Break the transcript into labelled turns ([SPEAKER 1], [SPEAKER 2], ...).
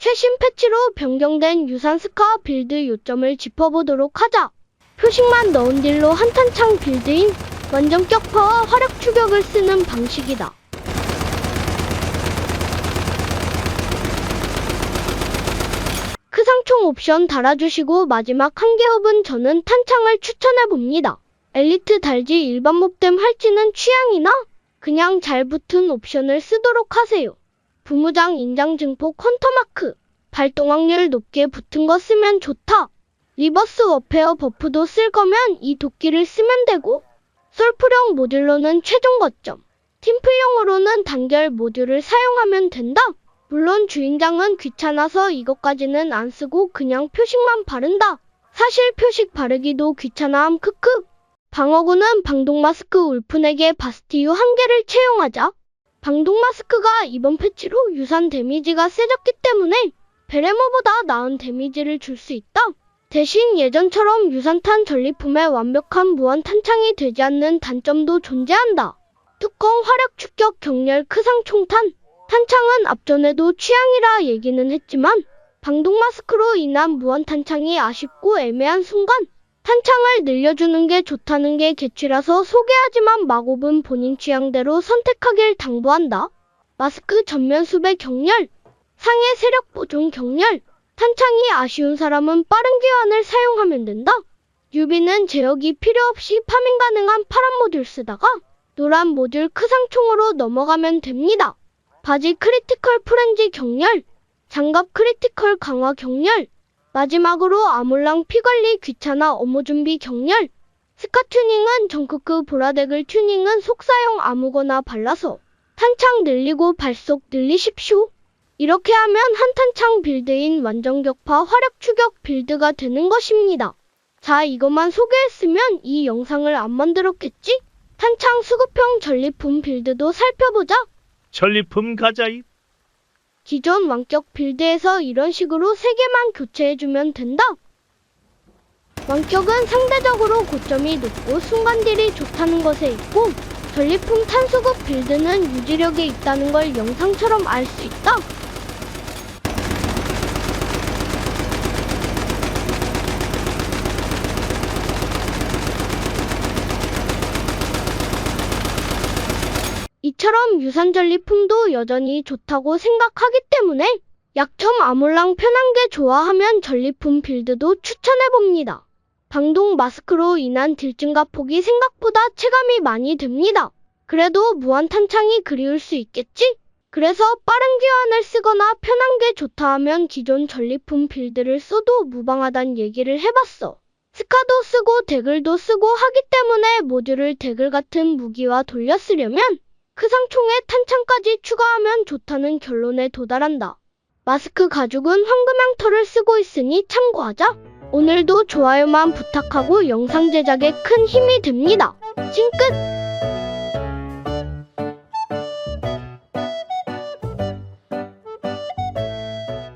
[SPEAKER 1] 최신 패치로 변경된 유산 스카 빌드 요점을 짚어보도록 하자. 표식만 넣은 딜로 한탄창 빌드인 완전 격 파와 화력 추격을 쓰는 방식이다. 크상총 옵션 달아주시고 마지막 한 개업은 저는 탄창을 추천해봅니다. 엘리트 달지 일반 몹댐 할지는 취향이나 그냥 잘 붙은 옵션을 쓰도록 하세요. 부무장 인장 증폭 헌터마크 발동 확률 높게 붙은 거 쓰면 좋다. 리버스 워페어 버프도 쓸 거면 이 도끼를 쓰면 되고 솔프령 모듈로는 최종 거점 팀플용으로는 단결 모듈을 사용하면 된다. 물론 주인장은 귀찮아서 이것까지는 안 쓰고 그냥 표식만 바른다. 사실 표식 바르기도 귀찮아함 크크. 방어구는 방독 마스크 울픈에게 바스티유 한 개를 채용하자. 방독 마스크가 이번 패치로 유산 데미지가 세졌기 때문에 베레모보다 나은 데미지를 줄 수 있다. 대신 예전처럼 유산탄 전리품에 완벽한 무한 탄창이 되지 않는 단점도 존재한다. 뚜껑 화력 축격 경렬 크상 총탄 탄창은 앞전에도 취향이라 얘기는 했지만 방독 마스크로 인한 무한 탄창이 아쉽고 애매한 순간 탄창을 늘려주는 게 좋다는 게 개취라서 소개하지만 마곱은 본인 취향대로 선택하길 당부한다. 마스크 전면 수배 경렬, 상해 세력 보존 경렬, 탄창이 아쉬운 사람은 빠른 기환을 사용하면 된다. 유비는 제어기 필요 없이 파밍 가능한 파란 모듈 쓰다가 노란 모듈 크상총으로 넘어가면 됩니다. 바지 크리티컬 프렌지 경렬, 장갑 크리티컬 강화 경렬, 마지막으로 아몰랑 피관리 귀찮아 업무 준비 경렬. 스카 튜닝은 정크크 보라덱을 튜닝은 속사용 아무거나 발라서 탄창 늘리고 발속 늘리십시오. 이렇게 하면 한탄창 빌드인 완전 격파 화력 추격 빌드가 되는 것입니다. 자, 이것만 소개했으면 이 영상을 안 만들었겠지? 탄창 수급형 전리품 빌드도 살펴보자.
[SPEAKER 2] 전리품 가자이.
[SPEAKER 1] 기존 완격 빌드에서 이런 식으로 3개만 교체해주면 된다. 완격은 상대적으로 고점이 높고 순간딜이 좋다는 것에 있고 전리품 탄수급 빌드는 유지력에 있다는 걸 영상처럼 알 수 있다. 이처럼 유산 전리품도 여전히 좋다고 생각하기 때문에 약점 아몰랑 편한 게 좋아하면 전리품 빌드도 추천해봅니다. 방독 마스크로 인한 딜증가 폭이 생각보다 체감이 많이 됩니다. 그래도 무한 탄창이 그리울 수 있겠지? 그래서 빠른 기환을 쓰거나 편한 게 좋다 하면 기존 전리품 빌드를 써도 무방하단 얘기를 해봤어. 스카도 쓰고 데글도 쓰고 하기 때문에 모듈을 데글 같은 무기와 돌려 쓰려면 크상총에 탄창까지 추가하면 좋다는 결론에 도달한다. 마스크 가죽은 황금향털을 쓰고 있으니 참고하자. 오늘도 좋아요만 부탁하고 영상 제작에 큰 힘이 됩니다. 찡끝!